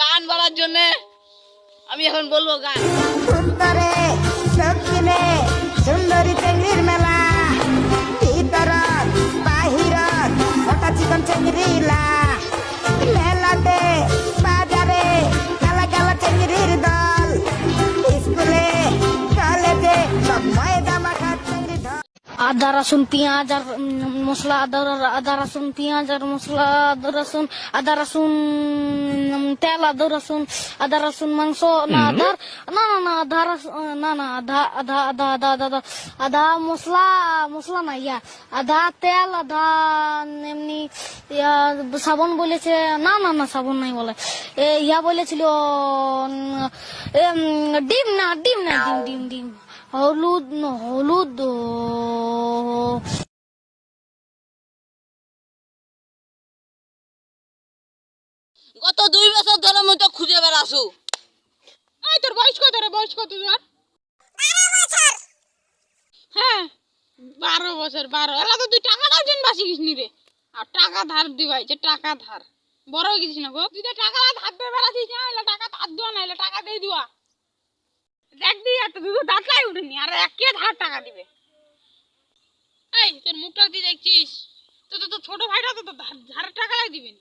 গান বলার জন্য আমি এখন বলব গান সুন্দরে সুন্দরী আদা রসুন পেঁয়াজ আর মশলা আদা আদা রসুন পেঁয়াজ আর মশলা আদা রসুন আদা রসুন তেল আদা রসুন আদা রসুন মাংস না আদা না না না আদা রস- না না আদা আদা আদা আদা আদা আদা মশলা মশলা না ইয়া আদা তেল আদা এমনি ইয়া সাবন বলেছে না না না সাবন নাই বলে এ, ইয়া বলেছিল ডিম না ডিম না ডিম ডিম ডিম। হলুদ না হলুদ। গত দুই বছর ধরে মুই তো খুঁজে বেড়াছু এই তোর বয়স কত রে? বয়স কত তোর? হ্যাঁ বারো বছর বারো। এলা তো তুই টাকাটাও যেন বাসি গেছিস রে। আর টাকা ধার দিবাইছে টাকা ধার। বড় হয়ে গেছিস না গো? তুই তো টাকা ধার দিয়ে বেড়াছিস না এলা টাকা ধার দেওয়া না এলা টাকা দিয়ে দেওয়া দেখ দি এত তুই তো দাঁতলাই উঠেনি আর এক কে টাকা দিবে। এই তোর মুখটা দিয়ে দেখছিস? তো তো ছোট ভাইটা তো তোর টাকা লাই দিবেন।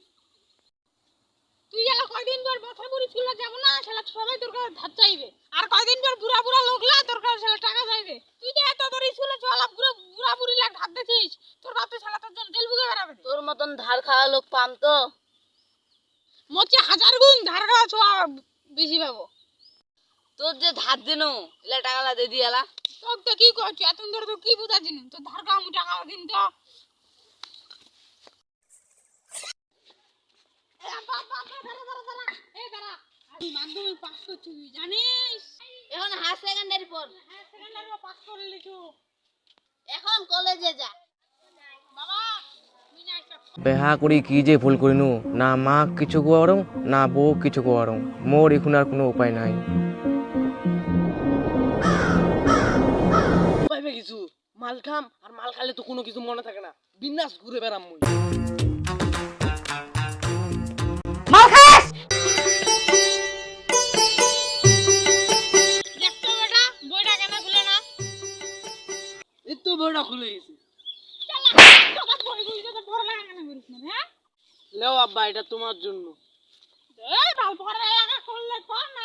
তুই এলা কয়দিন পর মাথা বুড়ি স্কুলে যাব না সেটা সবাই তোর কাছে ধার চাইবে। আর কয়দিন পর বুড়া বুড়া লোকলা তোর কাছে সেটা টাকা চাইবে। তুই যে এত তোর স্কুলে চলা বুড়া বুড়া বুড়ি লাগ ধার দিছিস তোর তো শালা তোর জন্য তেল বুকে বেড়াবে। তোর মতন ধার খাওয়া লোক পাম তো। মোচে হাজার গুণ ধার খাওয়া ছোয়া বেশি পাবো। তোর যে ধার দিনু এলা টাকালা দিয়ে দিয়ালা তোর তো কি করছি? এত ধরে তো কি বুঝাচ্ছিস তোর ধার খাওয়া আমি টাকা দিন তো। এ বাপ, বাপ, বাপ, দাঁড়া, দাঁড়া, দাঁড়া। এ দাঁড়া। আমি মাধ্যমিক পাস করছি তুই জানিস? এখন হায়ার সেকেন্ডারি পর হ্যাঁ সেকেন্ডারি পাস করে লিখু। এখন কলেজে যা। বাবা তুই না একটা বেহা করি কি যে ভুল করিনু? না মা কিছু কোয়ারং না বউ কিছু কোয়ারং মোর এখন আর কোনো উপায় নাই। কিছু। মাল খাম আর মাল খালে তো কোনো কিছু মনে থাকে না। বিন্দাস ঘুরে বেড়াম মুই। দেখতো বেটা বইটা কেন খুলে না? এই তো বইটা খুলে গেছে। চালা তোকে বই বই তো পড়ালেখা কেন করিস না হ্যাঁ? লেও আব্বা এটা তোমার জন্য। এই বাল পড়ালেখা করলে কর না